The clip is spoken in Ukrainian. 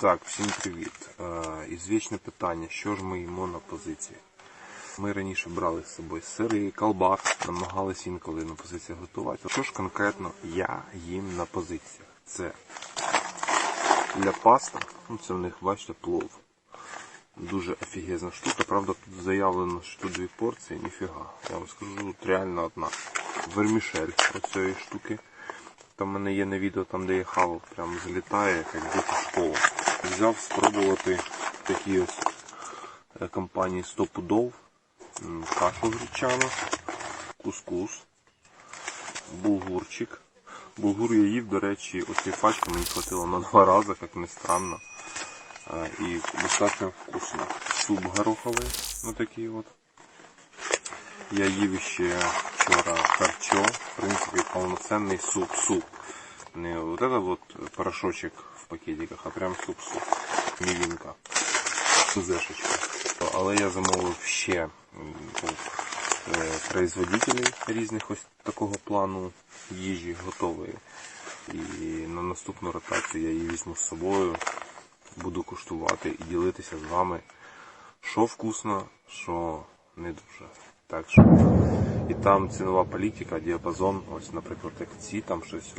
Так, всім привіт. Е, Ізвічне питання, що ж ми їмо на позиції? Ми раніше брали з собою сири, колбас, намагались інколи на позиціях готувати. Що ж конкретно я їм на позиціях? Це для паста, ну це в них, бачите, плов. Дуже офігезна штука. Правда, тут заявлено, що тут дві порції, ніфіга. Я вам скажу, тут реально одна. Вермішель оцієї штуки. Там в мене є на відео, там де я хавав, прям залітає, як діти в школу. Взяв спробувати такі ось е, компанії 100 пудов, М, кашу гречану, кускус, булгурчик. Булгур я їв, до речі, оці пачки мені хватило на два рази, як не странно. Е, І достатньо вкусно. Суп гороховий, ну такий от. Я їв ще вчора харчо, в принципі, повноцінний суп-суп. Не вот это вот порошочек в пакетиках, а прям суп-суп. Мівінка. Зешечка. Але я замовив ще е, производителей різних ось такого плану їжі готової. І на наступну ротацію я її візьму з собою, буду куштувати і ділитися з вами, що вкусно, що не дуже. Так що і там цінова політика, діапазон, ось, наприклад, як ці, там щось